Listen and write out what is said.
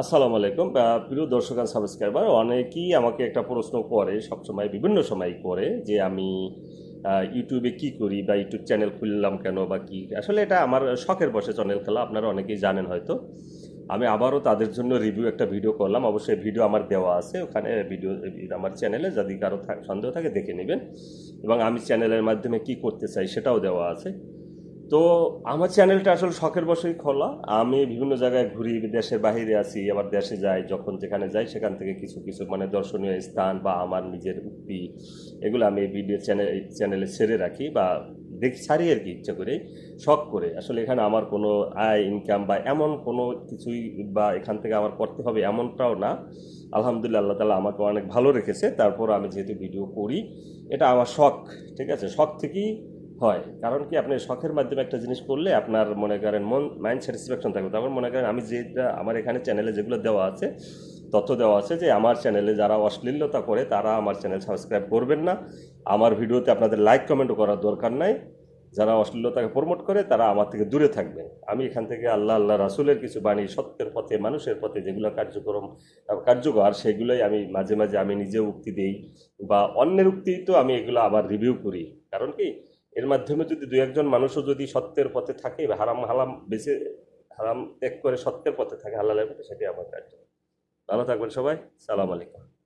আসসালামু আলাইকুম। প্রিয় দর্শক আর সাবস্ক্রাইবার অনেকেই আমাকে একটা প্রশ্ন করে, সবসময় বিভিন্ন সময় করে, যে আমি ইউটিউবে কি করি বা ইউটিউব চ্যানেল খুললাম কেন বা কি? আসলে এটা আমার শখের বসে চ্যানেল খেলা, আপনারা অনেকেই জানেন হয়তো। আমি আবারও তাদের জন্য রিভিউ একটা ভিডিও করলাম। অবশ্যই ভিডিও আমার দেওয়া আছে, ওখানে ভিডিও আমার চ্যানেলে যদি কারও সন্দেহ থাকে দেখে নেবেন। এবং আমি চ্যানেলের মাধ্যমে কি করতে চাই সেটাও দেওয়া আছে। তো আমার চ্যানেলটা আসলে শখের বসেই খোলা। আমি বিভিন্ন জায়গায় ঘুরি, দেশের বাইরে আছি, আবার দেশে যাই, যখন যেখানে যাই সেখান থেকে কিছু কিছু মানে দর্শনীয় স্থান বা আমার নিজের উক্তি, এগুলো আমি ভিডিও চ্যানেল চ্যানেলে ছেড়ে রাখি বা দেখি ছাড়ি আর কি ইচ্ছা করে শখ করে। আসলে এখানে আমার কোনো আয় ইনকাম বা এমন কোনো কিছুই বা এখান থেকে আমার করতে হবে এমনটাও না। আলহামদুলিল্লাহ, আল্লাহ তালা আমাকে অনেক ভালো রেখেছে। তারপর আমি যেহেতু ভিডিও করি, এটা আমার শখ, ঠিক আছে? শখ থেকেই হয়। কারণ কি, আপনি শখের মাধ্যমে একটা জিনিস করলে আপনার মনে করেন মন মাইন্ড স্যাটিসফ্যাকশন থাকবে। তারপর মনে করেন আমি যেটা, আমার এখানে চ্যানেলে যেগুলো দেওয়া আছে, তথ্য দেওয়া আছে যে আমার চ্যানেলে যারা অশ্লীলতা করে, তারা আমার চ্যানেল সাবস্ক্রাইব করবেন না। আমার ভিডিওতে আপনাদের লাইক কমেন্টও করার দরকার নাই। যারা অশ্লীলতাকে প্রমোট করে, তারা আমার থেকে দূরে থাকবেন আমি এখান থেকে আল্লাহ আল্লাহ রাসুলের কিছু বাণী, সত্যের পথে, মানুষের পথে যেগুলো কার্যক্রম, কার্যকর, সেগুলোই আমি মাঝে মাঝে আমি নিজে উক্তি দিই বা অন্যের উক্তি তো আমি এগুলো আবার রিভিউ করি। কারণ কি এর মাধ্যমে যদি দু একজন মানুষও যদি সত্যের পথে থাকে হারাম হালাম বেছে হারাম ত্যাগ করে সত্যের পথে থাকে, হালালের পথে সেটি আমার কার্য। ভালো থাকবেন সবাই। সালাম আলাইকুম।